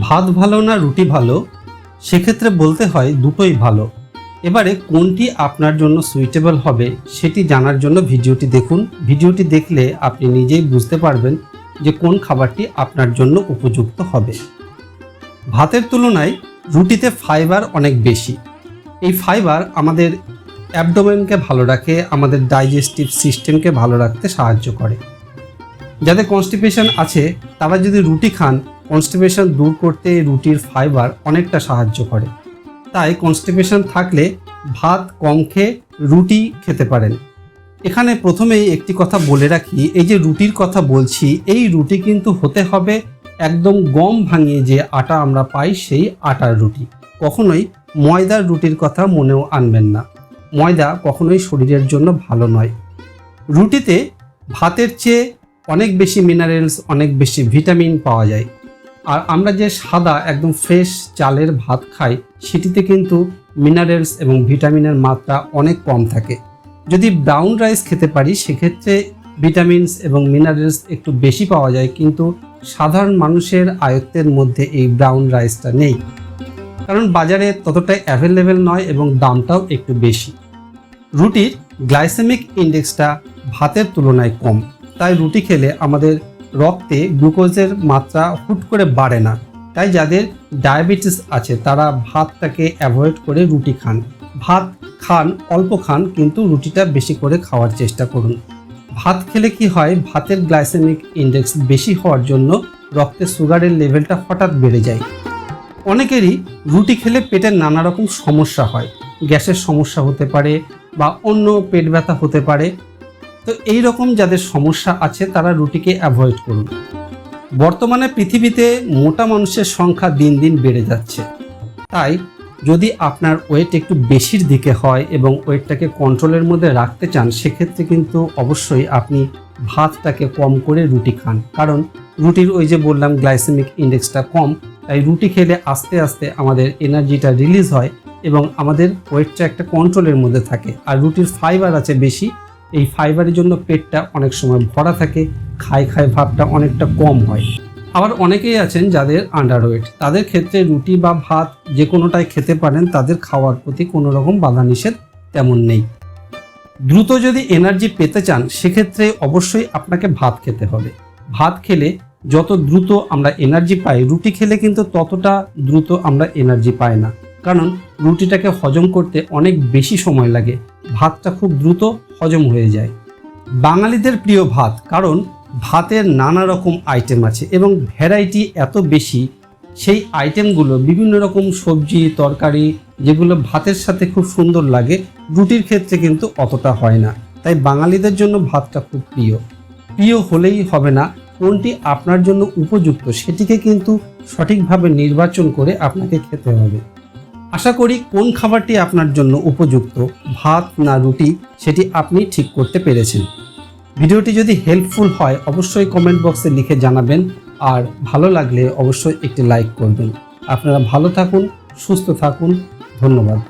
ভাত ভালো না রুটি ভালো? সেক্ষেত্রে বলতে হয় দুটোই ভালো। এবারে কোনটি আপনার জন্য সুইটেবল হবে সেটি জানার জন্য ভিডিওটি দেখুন। ভিডিওটি দেখলে আপনি নিজেই বুঝতে পারবেন যে কোন খাবারটি আপনার জন্য উপযুক্ত হবে। ভাতের তুলনায় রুটিতে ফাইবার অনেক বেশি। এই ফাইবার আমাদের অ্যাবডোমেনকে ভালো রাখে, আমাদের ডাইজেস্টিভ সিস্টেমকে ভালো রাখতে সাহায্য করে। যাদের কনস্টিপেশন আছে, তারা যদি রুটি খান কনস্টিপেশন দূর করতে রুটির ফাইবার অনেকটা সাহায্য করে। তাই কনস্টিপেশন থাকলে ভাত, কম খেয়ে রুটি খেতে পারেন। এখানে প্রথমেই একটি কথা বলে রাখি, এই যে রুটির কথা বলছি, এই রুটি কিন্তু হতে হবে একদম গম ভাঙিয়ে যে আটা আমরা পাই, সেই আটার রুটি। কখনোই ময়দার রুটির কথা মনেও আনবেন না। ময়দা কখনোই শরীরের জন্য ভালো নয়। রুটিতে ভাতের চেয়ে অনেক বেশি মিনারেলস অনেক বেশি ভিটামিন পাওয়া যায়। আর আমরা যে সাদা একদম ফ্রেশ চালের ভাত খাই, সেটিতে কিন্তু মিনারেলস এবং ভিটামিনের মাত্রা অনেক কম থাকে। যদি ব্রাউন রাইস খেতে পারি, সেক্ষেত্রে ভিটামিনস এবং মিনারেলস একটু বেশি পাওয়া যায়, কিন্তু সাধারণ মানুষের আয়ত্তের মধ্যে এই ব্রাউন রাইসটা নেই। কারণ বাজারে ততটাই অ্যাভেলেবেল নয় এবং দামটাও একটু বেশি। রুটির গ্লাইসেমিক ইন্ডেক্সটা ভাতের তুলনায় কম, তাই রুটি খেলে আমাদের রক্তে গ্লুকোজের মাত্রা হুট করে বাড়ে না। তাই যাদের ডায়াবেটিস আছে, তারা ভাতটাকে অ্যাভয়েড করে রুটি খান। ভাত খান, অল্প খান, কিন্তু রুটিটা বেশি করে খাওয়ার চেষ্টা করুন। ভাত খেলে কি হয়, ভাতের গ্লাইসেমিক ইন্ডেক্স বেশি হওয়ার জন্য রক্তে সুগারের লেভেলটা হঠাৎ বেড়ে যায়। অনেকেরই রুটি খেলে পেটের নানা রকম সমস্যা হয়। গ্যাসের সমস্যা হতে পারে বা অন্য পেট ব্যথা হতে পারে। তো এই রকম যাদের সমস্যা আছে, তারা রুটিকে অ্যাভয়েড করুন। বর্তমানে পৃথিবীতে মোটা মানুষের সংখ্যা দিন দিন বেড়ে যাচ্ছে। তাই যদি আপনার ওয়েট একটু বেশির দিকে হয় এবং ওয়েটটাকে কন্ট্রোলের মধ্যে রাখতে চান, সেক্ষেত্রে কিন্তু অবশ্যই আপনি ভাতটাকে কম করে রুটি খান। কারণ রুটির ওই যে বললাম, গ্লাইসেমিক ইন্ডেক্সটা কম, তাই রুটি খেলে আস্তে আস্তে আমাদের এনার্জিটা রিলিজ হয় এবং আমাদের ওয়েটটা একটা কন্ট্রোলের মধ্যে থাকে। আর রুটির ফাইবার আছে বেশি এই ফাইবারের জন্য পেটটা অনেক সময় ভরা থাকে, খায় খাই ভাবটা অনেকটা কম হয়। আবার অনেকেই আছেন যাদের আন্ডারওয়েট তাদের ক্ষেত্রে রুটি বা ভাত যে কোনোটাই খেতে পারেন, তাদের খাওয়ার প্রতি কোনো রকম বাধা নিষেধ তেমন নেই। দ্রুত যদি এনার্জি পেতে চান, সেক্ষেত্রে অবশ্যই আপনাকে ভাত খেতে হবে। ভাত খেলে যত দ্রুত আমরা এনার্জি পাই, রুটি খেলে কিন্তু ততটা দ্রুত আমরা এনার্জি পাই না। কারণ রুটিটাকে হজম করতে অনেক বেশি সময় লাগে। ভাতটা খুব দ্রুত হজম হয়ে যায়। বাঙালিদের প্রিয় ভাত, কারণ ভাতের নানা রকম আইটেম আছে এবং ভ্যারাইটি এত বেশি, সেই আইটেমগুলো বিভিন্ন রকম সবজি, তরকারি, যেগুলো ভাতের সাথে খুব সুন্দর লাগে, রুটির ক্ষেত্রে কিন্তু অতটা হয় না। তাই বাঙালিদের জন্য ভাতটা খুব প্রিয়। প্রিয় হলেই হবে না, কোনটি আপনার জন্য উপযুক্ত সেটিকে কিন্তু সঠিকভাবে নির্বাচন করে আপনাকে খেতে হবে। আশা করি কোন খাবারটি আপনার জন্য উপযুক্ত? ভাত না রুটি, সেটি আপনি ঠিক করতে পেরেছেন। ভিডিওটি যদি হেল্পফুল হয়, অবশ্যই কমেন্ট বক্সে লিখে জানাবেন। আর ভালো লাগলে অবশ্যই একটি লাইক করবেন। আপনারা ভালো থাকুন, সুস্থ থাকুন। ধন্যবাদ।